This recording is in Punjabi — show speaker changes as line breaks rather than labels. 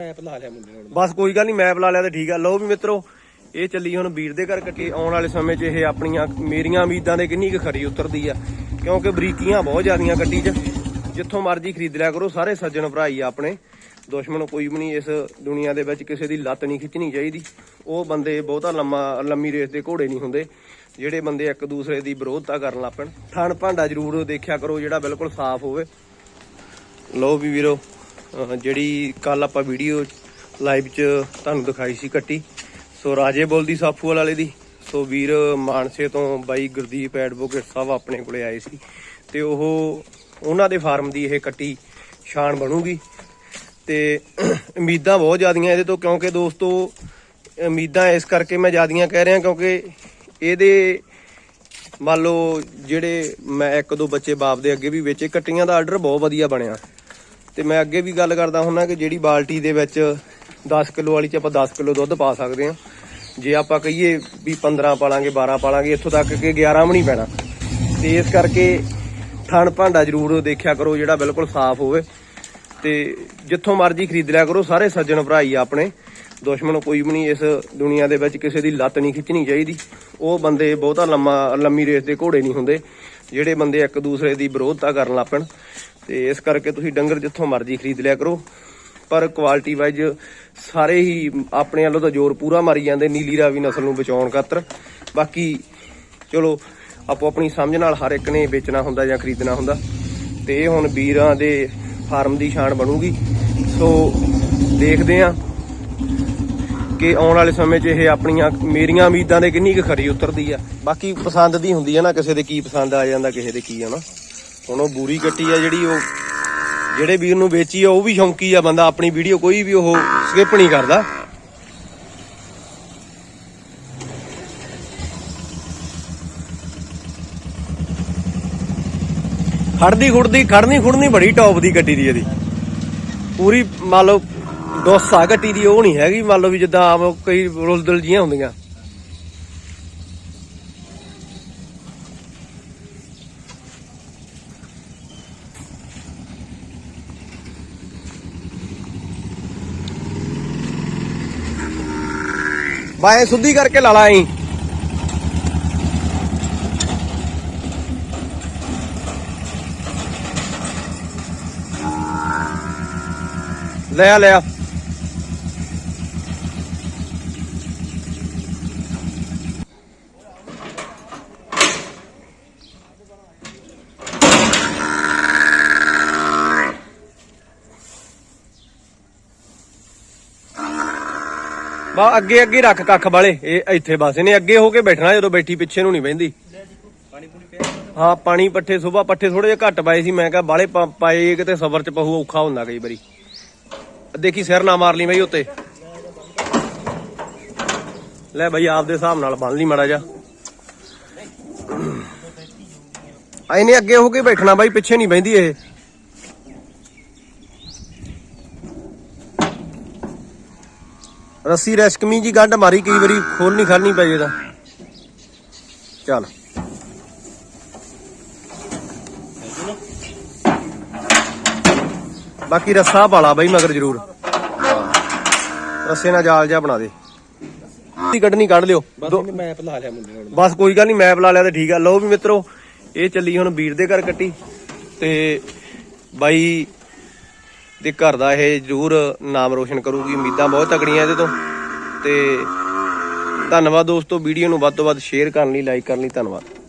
ਮੈਪ ਲਾ ਲਿਆ ਮੁੰਡੇ ਨੇ
ਬਸ ਕੋਈ ਗੱਲ ਨਹੀਂ ਮੈਪ ਲਾ ਲਿਆ ਤੇ ਠੀਕ ਆ। ਲਓ ਵੀ ਮਿੱਤਰੋ, ਇਹ ਚੱਲੀ ਹੁਣ ਵੀਰ ਦੇ ਘਰ ਕੱਟੀ ਆਉਣ ਵਾਲੇ ਸਮੇਂ 'ਚ ਇਹ ਆਪਣੀਆਂ, ਮੇਰੀਆਂ ਉਮੀਦਾਂ ਦੇ ਕਿੰਨੀ ਕੁ ਖਰੀ ਉਤਰਦੀ ਆ। ਕਿਉਂਕਿ ਬਰੀਕੀਆਂ ਬਹੁਤ ਜ਼ਿਆਦੀਆਂ ਗੱਡੀ 'ਚ। ਜਿੱਥੋਂ ਮਰਜ਼ੀ ਖਰੀਦ ਲਿਆ ਕਰੋ, ਸਾਰੇ ਸੱਜਣ ਭਰਾ ਹੀ ਆਪਣੇ। ਦੁਸ਼ਮਣ ਕੋਈ ਵੀ ਨਹੀਂ ਇਸ ਦੁਨੀਆ ਦੇ ਵਿੱਚ ਕਿਸੇ ਦੀ ਲੱਤ ਨਹੀਂ ਖਿੱਚਣੀ ਚਾਹੀਦੀ। ਉਹ ਬੰਦੇ ਬਹੁਤਾ ਲੰਮਾ, ਲੰਮੀ ਰੇਸ ਦੇ ਘੋੜੇ ਨਹੀਂ ਹੁੰਦੇ। ਜਿਹੜੇ ਬੰਦੇ ਇੱਕ ਦੂਸਰੇ ਦੀ ਵਿਰੋਧਤਾ ਕਰਨ ਲੱਪਣ ਥਣ ਭਾਂਡਾ ਜ਼ਰੂਰ ਦੇਖਿਆ ਕਰੋ, ਜਿਹੜਾ ਬਿਲਕੁਲ ਸਾਫ਼ ਹੋਵੇ। ਲੋ ਵੀ ਵੀਰੋ ਜਿਹੜੀ ਕੱਲ ਆਪਾਂ ਵੀਡੀਓ ਲਾਈਵ 'ਚ ਤੁਹਾਨੂੰ ਦਿਖਾਈ ਸੀ ਕੱਟੀ। ਸੋ ਰਾਜੇ ਬੋਲਦੀ ਸਾਫੂਵਾਲ ਵਾਲੇ ਦੀ। ਸੋ ਵੀਰ ਮਾਨਸੇ ਤੋਂ ਬਾਈ ਗੁਰਦੀਪ ਐਡਵੋਕੇਟ ਸਾਹਿਬ ਆਪਣੇ ਕੋਲੇ ਆਏ ਸੀ। ਤੇ ਉਹ, ਉਹਨਾਂ ਦੇ ਫਾਰਮ ਦੀ ਇਹ ਕੱਟੀ ਸ਼ਾਨ ਬਣੂਗੀ। ਤੇ ਉਮੀਦਾਂ ਬਹੁਤ ਜ਼ਿਆਦੀਆਂ ਇਹਦੇ ਤੋਂ, ਕਿਉਂਕਿ ਦੋਸਤੋ, ਉਮੀਦਾਂ ਇਸ ਕਰਕੇ ਮੈਂ ਜ਼ਿਆਦੀਆਂ ਕਹਿ ਰਿਹਾ, ਕਿਉਂਕਿ ਇਹਦੇ ਮੰਨ ਲਓ ਜਿਹੜੇ ਮੈਂ ਇੱਕ ਦੋ ਬੱਚੇ ਬਾਪ ਦੇ ਅੱਗੇ ਵੀ ਵੇਚੇ, ਕੱਟੀਆਂ ਦਾ ਆਰਡਰ ਬਹੁਤ ਵਧੀਆ ਬਣਿਆ। ਤੇ ਮੈਂ ਅੱਗੇ ਵੀ ਗੱਲ ਕਰਦਾ ਹੁੰਨਾ ਕਿ ਜਿਹੜੀ ਬਾਲਟੀ ਦੇ ਵਿੱਚ 10 ਕਿਲੋ ਵਾਲੀ ਚ ਆਪਾਂ 10 ਕਿਲੋ ਦੁੱਧ ਪਾ ਸਕਦੇ ਹਾਂ। ਜੇ ਆਪਾਂ ਕਹੀਏ ਵੀ 15 ਪਾਲਾਂਗੇ 12 ਪਾਲਾਂਗੇ, ਇੱਥੋਂ ਤੱਕ ਕਿ 11 ਵੀ ਨਹੀਂ ਪੈਣਾ। ਤੇ ਇਸ ਕਰਕੇ ਥਣ ਭਾਂਡਾ ਜ਼ਰੂਰ ਦੇਖਿਆ ਕਰੋ, ਜਿਹੜਾ ਬਿਲਕੁਲ ਸਾਫ਼ ਹੋਵੇ। ਤੇ ਜਿੱਥੋਂ ਮਰਜ਼ੀ ਖਰੀਦ ਲਿਆ ਕਰੋ, ਸਾਰੇ ਸੱਜਣ ਭਰਾ ਹੀ ਆ ਆਪਣੇ। ਦੁਸ਼ਮਣ ਕੋਈ ਵੀ ਨਹੀਂ, ਇਸ ਦੁਨੀਆ ਦੇ ਵਿੱਚ ਕਿਸੇ ਦੀ ਲੱਤ ਨਹੀਂ ਖਿੱਚਣੀ ਚਾਹੀਦੀ। ਉਹ ਬੰਦੇ ਬਹੁਤਾ ਲੰਮਾ, ਲੰਮੀ ਰੇਸ ਦੇ ਘੋੜੇ ਨਹੀਂ ਹੁੰਦੇ। ਜਿਹੜੇ ਬੰਦੇ ਇੱਕ ਦੂਸਰੇ ਦੀ ਵਿਰੋਧਤਾ ਕਰਨ ਲੱਪਣ, ਤੇ ਇਸ ਕਰਕੇ ਤੁਸੀਂ ਡੰਗਰ ਜਿੱਥੋਂ ਮਰਜ਼ੀ ਖਰੀਦ ਲਿਆ ਕਰੋ। ਪਰ ਕੁਆਲਿਟੀ ਵਾਈਜ਼ ਸਾਰੇ ਹੀ ਆਪਣੇ ਵੱਲੋਂ ਤਾਂ ਜ਼ੋਰ ਪੂਰਾ ਮਾਰੀ ਜਾਂਦੇ, ਨੀਲੀ ਰਾਵੀ ਨਸਲ ਨੂੰ ਬਚਾਉਣ ਖਾਤਰ। ਬਾਕੀ ਚਲੋ, ਆਪੋ ਆਪਣੀ ਸਮਝ ਨਾਲ ਹਰ ਇੱਕ ਨੇ ਵੇਚਣਾ ਹੁੰਦਾ ਜਾਂ ਖਰੀਦਣਾ ਹੁੰਦਾ। ਤੇ ਇਹ ਹੁਣ ਵੀਰਾਂ ਦੇ ਫਾਰਮ ਦੀ ਸ਼ਾਨ ਬਣੂਗੀ। ਸੋ ਦੇਖਦੇ ਆਂ ਕਿ ਆਉਣ ਵਾਲੇ ਸਮੇਂ 'ਚ ਇਹ ਆਪਣੀਆਂ, ਮੇਰੀਆਂ ਉਮੀਦਾਂ ਦੇ ਕਿੰਨੀ ਕੁ ਖਰੀ ਉਤਰਦੀ ਆ। ਬਾਕੀ ਪਸੰਦ ਦੀ ਹੁੰਦੀ ਆ ਨਾ, ਕਿਸੇ ਦੇ ਕੀ ਪਸੰਦ ਆ ਜਾਂਦਾ, ਕਿਸੇ ਦੇ ਕੀ ਆ ਨਾ। ਹੁਣ ਉਹ ਬੂਰੀ ਕੱਟੀ ਆ ਜਿਹੜੀ ਉਹ, ਜਿਹੜੇ ਵੀਰ ਨੂੰ ਵੇਚੀ ਆ, ਉਹ ਵੀ ਸ਼ੌਂਕੀ ਆ ਬੰਦਾ, ਆਪਣੀ ਵੀਡੀਓ ਕੋਈ ਵੀ ਉਹ ਸਕਿਪ ਨਹੀਂ ਕਰਦਾ। ਖੜਦੀ ਖੁੜਦੀ ਖੜਨੀ ਖੁੜਨੀ ਬੜੀ ਟੌਪ ਦੀ ਗੱਡੀ ਦੀ ਇਹਦੀ। ਪੂਰੀ ਮੰਨ ਲਓ ਡੋਸਾ ਗੱਟੀ ਦੀ ਉਹ ਨਹੀਂ ਹੈਗੀ, ਮੰਨ ਲਓ ਵੀ ਜਿੱਦਾਂ ਆਮ ਕਈ ਰੁਲਦਲ ਜੀਆਂ ਹੁੰਦੀਆਂ। ਬਾਏ, ਸੁੱਧੀ ਕਰਕੇ ਲਾ ਲਾ ਐਂ। ਲੈ ਲਿਆ ਬਾ, ਅੱਗੇ ਅੱਗੇ ਰੱਖ ਕੱਖ ਵਾਲੇ। ਇਹ ਇੱਥੇ ਬਸ, ਇਹਨੇ ਅੱਗੇ ਹੋ ਕੇ ਬੈਠਣਾ, ਜਦੋਂ ਬੈਠੀ ਪਿੱਛੇ ਨੂੰ ਨਹੀਂ ਬਹਿੰਦੀ। ਹਾਂ, ਪਾਣੀ ਪੱਠੇ ਸੁਬਾ, ਪੱਠੇ ਥੋੜੇ ਜਿਹਾ ਘੱਟ ਪਾਏ ਸੀ, ਮੈਂ ਕਿਹਾ ਬਾਲੇ ਪਾਏ ਕਿਤੇ ਸਬਰ ਚ ਪਹੂ ਔਖਾ ਹੁੰਦਾ ਕਈ ਵਾਰੀ। ਦੇਖੀ ਸਿਰ ਨਾ ਮਾਰ ਲਈ ਬਈ ਉੱਤੇ। ਲੈ ਬਈ, ਆਪਦੇ ਹਿਸਾਬ ਨਾਲ ਬੰਨ ਲਈ ਮਾੜਾ ਜਾ ਇਹਨੇ ਅੱਗੇ ਹੋ ਕੇ ਬੈਠਣਾ ਬਾਈ, ਪਿੱਛੇ ਨਹੀਂ ਬਹਿੰਦੀ ਇਹ। ਰੱਸੀ ਰੈਸਕਮੀ ਜੀ ਗੰਢ ਮਾਰੀ ਕਈ ਵਾਰੀ ਖੋਲਣੀ ਖਾਲਣੀ ਪੈ ਜੇ ਤਾਂ ਚੱਲ। ਬਾਕੀ ਰੱਸਾ ਪਾਲਾ ਬਾਈ ਮਗਰ ਜ਼ਰੂਰ। ਰੱਸੇ ਨਾਲ ਜਾਲ ਜਿਹਾ ਬਣਾ ਦੇ। ਦੀ ਕੱਢਣੀ ਕੱਢ ਲਿਓ।
ਬਸ ਮੈਪ ਲਾ ਲਿਆ ਮੁੰਡੇ ਨੇ ਹੁਣ
ਬਸ ਕੋਈ ਗੱਲ ਨਹੀਂ ਮੈਪ ਲਾ ਲਿਆ ਤੇ ਠੀਕ ਆ। ਲਓ ਵੀ ਮਿੱਤਰੋ ਇਹ ਚੱਲੀ ਹੁਣ ਵੀਰ ਦੇ ਘਰ ਕੱਟੀ। ਤੇ ਬਾਈ ਦੇ ਘਰ ਦਾ ਇਹ ਜ਼ਰੂਰ ਨਾਮ ਰੋਸ਼ਨ ਕਰੂਗੀ। ਉਮੀਦਾਂ ਬਹੁਤ ਤਕੜੀਆਂ ਇਹਦੇ ਤੋਂ। ਤੇ ਧੰਨਵਾਦ ਦੋਸਤੋ, ਵੀਡੀਓ ਨੂੰ ਵੱਧ ਤੋਂ ਵੱਧ ਸ਼ੇਅਰ ਕਰਨ ਲਈ ਲਾਈਕ ਕਰਨ ਲਈ ਧੰਨਵਾਦ।